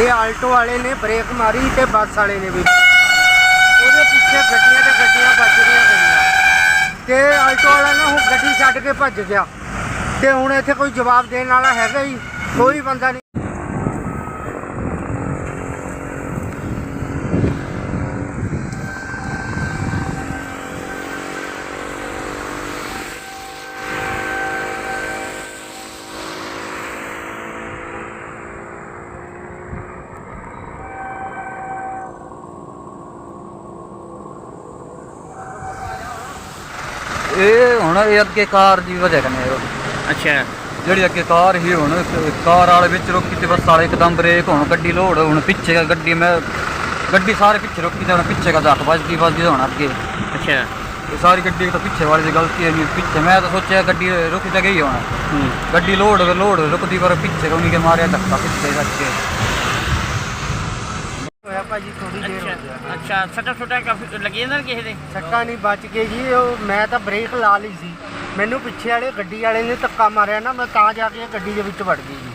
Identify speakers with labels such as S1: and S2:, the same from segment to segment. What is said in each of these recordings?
S1: ਇਹ ਆਲਟੋ ਵਾਲੇ ਨੇ ਬ੍ਰੇਕ ਮਾਰੀ ਤੇ ਬੱਸ ਵਾਲੇ ਨੇ ਵੀ। ਉਹਦੇ ਪਿੱਛੇ ਗੱਡੀਆਂ ਤੇ ਗੱਡੀਆਂ ਵੱਜ ਰਹੀਆਂ ਗਈਆਂ। ਤੇ ਆਲਟੋ ਵਾਲਾ ਨਾ ਹੁਣ ਗੱਡੀ ਛੱਡ ਕੇ ਭੱਜ ਗਿਆ। ਤੇ ਹੁਣ ਇੱਥੇ ਕੋਈ ਜਵਾਬ ਦੇਣ ਵਾਲਾ ਹੈਗਾ ਹੀ, ਕੋਈ ਬੰਦਾ ਨਹੀਂ।
S2: ਇਹ ਹੁਣ ਇਹ ਅੱਗੇ ਕਾਰ ਦੀ ਵਜ੍ਹਾ ਕਨੇ
S3: ਅੱਛਾ।
S2: ਜਿਹੜੀ ਅੱਗੇ ਕਾਰ ਹੀ ਹੁਣ ਕਾਰ ਵਾਲੇ ਵਿੱਚ ਰੋਕੀ ਤੇ ਬੱਸ ਵਾਲੇ ਇੱਕਦਮ ਬ੍ਰੇਕ ਹੁਣ ਗੱਡੀ ਲੋਡ ਹੁਣ ਪਿੱਛੇ ਗੱਡੀ ਮੈਂ ਗੱਡੀ ਸਾਰੇ ਪਿੱਛੇ ਰੋਕੀ ਤੇ ਹੁਣ ਪਿੱਛੇ ਦਾ ਦੱਸ ਵੱਜਦੀ ਵੱਜਦੀ ਹੁਣ ਅੱਗੇ।
S3: ਅੱਛਾ।
S2: ਇਹ ਸਾਰੀ ਗੱਡੀ ਤਾਂ ਪਿੱਛੇ ਵਾਲੇ ਦੀ ਗਲਤੀ ਹੈ ਨਹੀਂ ਪਿੱਛੇ ਮੈਂ ਤਾਂ ਸੋਚਿਆ ਗੱਡੀ ਰੁਕ ਤਾਂ ਗਈ ਹੁਣ। ਗੱਡੀ ਲੋਡ ਲੋਡ ਰੁਕਦੀ ਪਰ ਪਿੱਛੇ ਕੋਣੀ ਕੇ ਮਾਰਿਆ ਧੱਕਾ ਪਿੱਛੇ
S1: ਹੋਇਆ ਭਾਜੀ ਥੋੜੀ ਦੇਰ ਹੋ ਗਿਆ
S3: ਅੱਛਾ ਸੱਟਾ ਸੁੱਟਾ ਕਾਫੀ ਲੱਗੀ ਜਾਂਦਾ ਕਿਸੇ ਦੇ?
S1: ਸੱਟਾਂ ਨਹੀਂ ਬਚ ਗਏ ਜੀ ਉਹ ਮੈਂ ਤਾਂ ਬ੍ਰੇਕ ਲਾ ਲਈ ਸੀ। ਮੈਨੂੰ ਪਿੱਛੇ ਵਾਲੇ ਗੱਡੀ ਵਾਲੇ ਨੇ ਧੱਕਾ ਮਾਰਿਆ ਨਾ ਮੈਂ ਤਾਂ ਜਾ ਕੇ ਗੱਡੀ ਦੇ ਵਿੱਚ ਵੜ ਗਈ ਜੀ।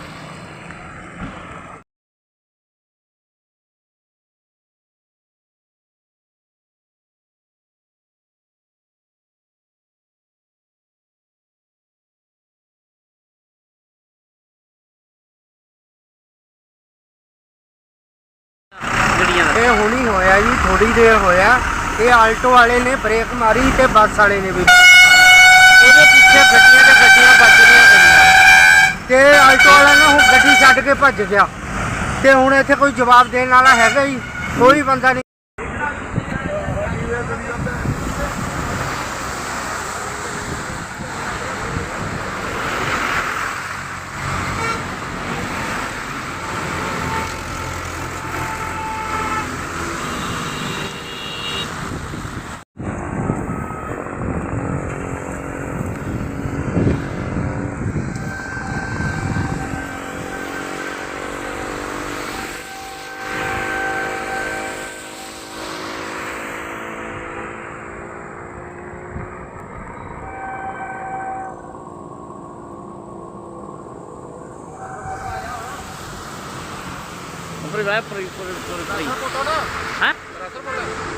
S1: ਇਹ ਹੁਣੀ ਹੋਇਆ ਜੀ ਥੋੜੀ ਦੇਰ ਹੋਇਆ। ਇਹ ਆਲਟੋ ਵਾਲੇ ਨੇ ਬ੍ਰੇਕ ਮਾਰੀ ਤੇ ਬੱਸ ਵਾਲੇ ਨੇ ਵੀ। ਇਹਦੇ ਪਿੱਛੇ ਗੱਡੀਆਂ ਤੇ ਗੱਡੀਆਂ ਵੱਜ ਰਹੀਆਂ ਗਈਆਂ ਤੇ ਆਲਟੋ ਵਾਲਾ ਨਾ ਹੁਣ ਗੱਡੀ ਛੱਡ ਕੇ ਭੱਜ ਗਿਆ। ਤੇ ਹੁਣ ਇੱਥੇ ਕੋਈ ਜਵਾਬ ਦੇਣ ਵਾਲਾ ਹੈਗਾ ਹੀ। ਕੋਈ ਬੰਦਾ ਨਹੀਂ
S3: ਉੱਪਰ ਜਾ ਪਰ ਪਰ ਪਰ ਹਾਂ